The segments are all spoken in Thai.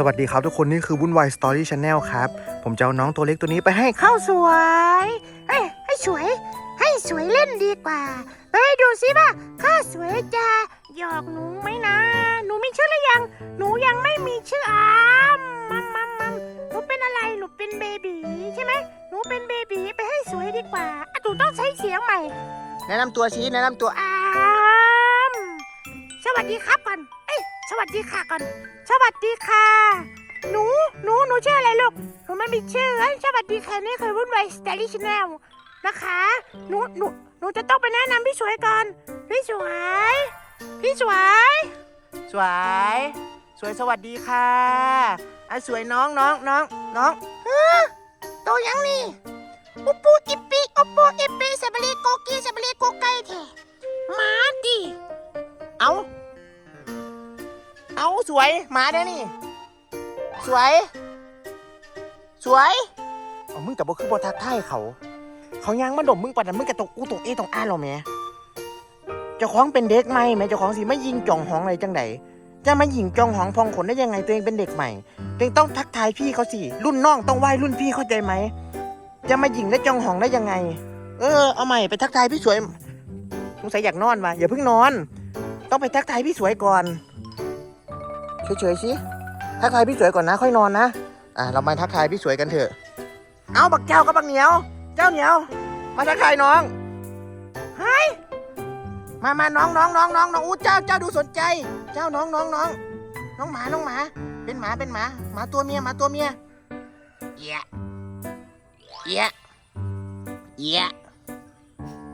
สวัสดีครับทุกคนนี่คือวุ่นวายสตอรี่ชาแนลครับ ผมจะเอาน้องตัวเล็กตัวนี้ไปให้ข้าวสวยเอ้ยให้สวย ให้สวยเล่นดีกว่า ไปดูสิว่าข้าสวยจะหยอกหนูไหมนะ หนูมีชื่อหรือยัง หนูยังไม่มีชื่ออามมัมมัมมัมหนูเป็นอะไร หนูเป็นเบบีใช่ไหมหนูเป็นเบบีไปให้สวยดีกว่าอะหนูต้องใช้เสียงใหม่ แนะนำตัวชี้แนะนำตัวอาม สวัสดีครับก่อน สวัสดีค่ะก่อน สวัสดีค่ะ หนู หนู หนูชื่ออะไรลูก หนูไม่มีชื่อเอ้ยสวัสดีค่ะนี่คือวุ่นวายสตาร์ลี่ชแนลนะคะ หนู หนู หนูจะต้องไปแนะนำพี่สวยก่อน พี่สวย พี่สวย สวย สวยสวัสดีค่ะอะสวยน้องน้องน้องน้องโตยังนี่อุปูอิปปีอุปูอิปปีสับลีโกกีสับลีโกไก่แท้หมาดิ สวยมาได้นี่ สวย สวยเอามึงกับบ่คือบอทักทายเขา เขายังมาดมมึงปัดนั้นมึงกระตกอูตกเอตกอ้าหรอแม่เจ้าของเป็นเด็กใหม่แหม่เจ้าของสิมายิงจ่องหองอะไรจังใดจะมายิงจ่องหองพองขนได้ยังไงตัวเองเป็นเด็กใหม่ตัวเองต้องทักทายพี่เขาสิรุ่นน้องต้องไหว้รุ่นพี่เข้าใจไหมจะมายิงและจ่องหองได้ยังไง เออเอาใหม่ไปทักทายพี่สวยสงสัยอยากนอนวะอย่าเพิ่งนอน ต้องไปทักทายพี่สวยก่อน เฉยๆสิทักทายพี่สวยก่อนนะ ค่อยนอนนะอะเรามาทักทายพี่สวยกันเถอะ เอาบักเจ้ากับบักเหนียว เจ้าเหนียว มาทักทายน้องเฮ้ยมามาน้องน้องน้องน้องน้องอู้เจ้าเจ้าดูสนใจ เจ้าน้องน้องน้องน้องหมาน้องหมา เป็นหมาเป็นหมาหมาตัวเมียหมาตัวเมียเอียเอียเอีย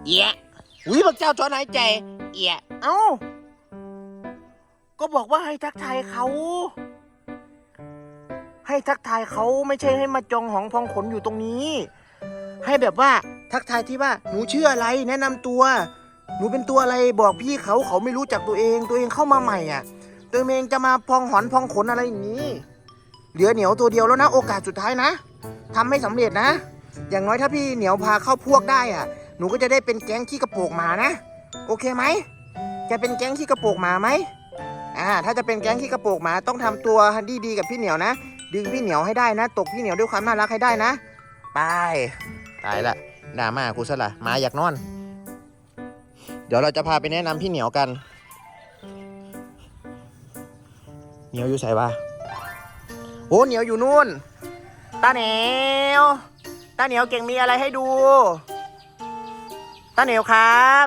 เอียอุ้ยบักเจ้าจอนหายใจเอียเอ้า ก็บอกว่าให้ทักทายเขา ให้ทักทายเขาไม่ใช่ให้มาจองหองพองขนอยู่ตรงนี้ ให้แบบว่าทักทายที่ว่า หนูชื่ออะไร แนะนำตัว หนูเป็นตัวอะไรบอกพี่เขาเขาไม่รู้จักตัวเอง ตัวเองเข้ามาใหม่อะ ตัวเองจะมาพองหอนพองขนอะไรอย่างนี้ เหลือเหนียวตัวเดียวแล้วนะ โอกาสสุดท้ายนะทำให้สำเร็จนะ อย่างน้อยถ้าพี่เหนียวพาเข้าพวกได้อะ หนูก็จะได้เป็นแก๊งขี้กระโปรงหมานะ โอเคไหมจะเป็นแก๊งขี้กระโปรงหมาไหม อ่าถ้าจะเป็นแก๊งขี้กระโปรงหมาต้องทำตัวดีๆกับพี่เหนียวนะ ดึงพี่เหนียวให้ได้นะ ตกพี่เหนียวด้วยความน่ารักให้ได้นะไปตายละด่ามากูซะละหมาอยากนอน เดี๋ยวเราจะพาไปแนะนำพี่เหนียวกัน เหนียวอยู่ใส่วะโอ้เหนียวอยู่นู่นตาเหนียวตาเหนียวเก่งมีอะไรให้ดูตาเหนียวครับ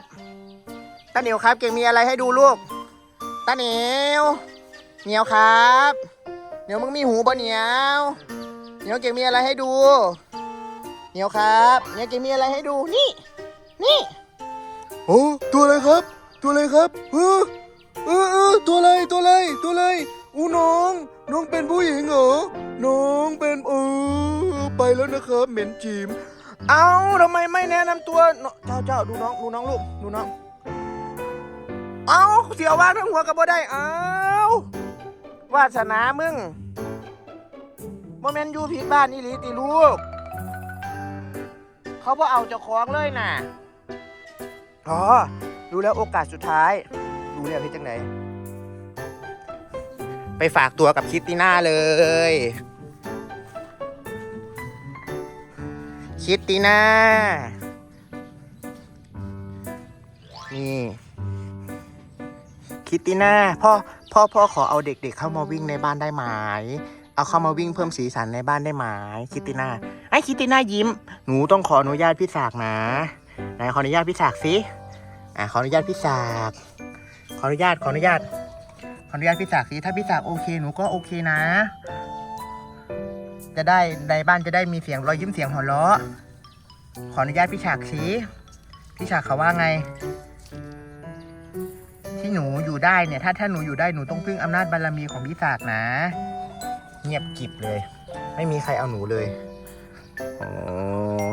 ตาเหนียวครับ เก่งมีอะไรให้ดูลูก ตาเหนียวเหนียวครับเหนียวมึงมีหูปะเหนียวเหนียวเก่งมีอะไรให้ดูเหนียวครับเหนียวเก่งมีอะไรให้ดูนี่นี่โอ้ตัวอะไรครับ ตัวอะไรครับเออเออเออตัวอะไรตัวอะไรตัวอะไรอู้น้อง น้องเป็นผู้หญิงเหรอน้องเป็นเออไปแล้วนะครับเหม็นจีมเอาทำไมไม่แนะนำตัวเนาะเจ้าเจ้าดูน้องดูน้องลูกดูน้อง เอาเสียวว่าทั้งหัวกับบ่ได้ เอาวาสนามึงโมเมนต์อยู่ผิดบ้านนี่ลีติลูก เขาบ่เอาเจ้าของเลยน่ะ อ๋อดูแล้วโอกาสสุดท้ายดูแล้วที่จังไหน ไปฝากตัวกับคิตติน่าเลย คิตติน่า นี่ คิตติน่าพ่อพ่อพ่อขอเอาเด็ก ๆ เข้ามาวิ่งในบ้านได้ไหมเอาเข้ามาวิ่งเพิ่มสีสันในบ้านได้ไหมคิตติน่าไอ้คิตติน่ายิ้ม หนูต้องขออนุญาตพี่สากนะไหนขออนุญาตพี่สากสิอะขออนุญาตพี่สากขออนุญาตขออนุญาตขออนุญาตพี่สากสิถ้าพี่สากโอเคหนูก็โอเคนะ จะได้ในบ้านจะได้มีเสียงรอยยิ้มเสียงหัวเราะขออนุญาตพี่ฉากสิพี่ฉากเขาว่าไง ที่หนูอยู่ได้เนี่ย ถ้าถ้าหนูอยู่ได้หนูต้องพึ่งอำนาจบารมีของพี่ฉากนะ เงียบกิบเลย ไม่มีใครเอาหนูเลยโอ้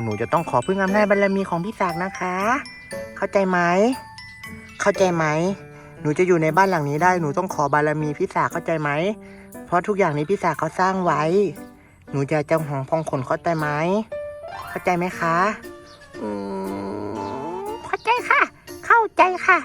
หนูจะต้องขอพึ่งอำนาจบารมีของพี่ฉากนะคะ เข้าใจไหมเข้าใจไหมหนูจะอยู่ในบ้านหลังนี้ได้หนูต้องขอบารมีพี่ฉากเข้าใจไหมเพราะทุกอย่างนี้พี่ฉากเขาสร้างไว้ หนูจะจังหองพองขนเข้าใจไหมเข้าใจไหมคะอืมเข้าใจค่ะ เข้าใจค่ะ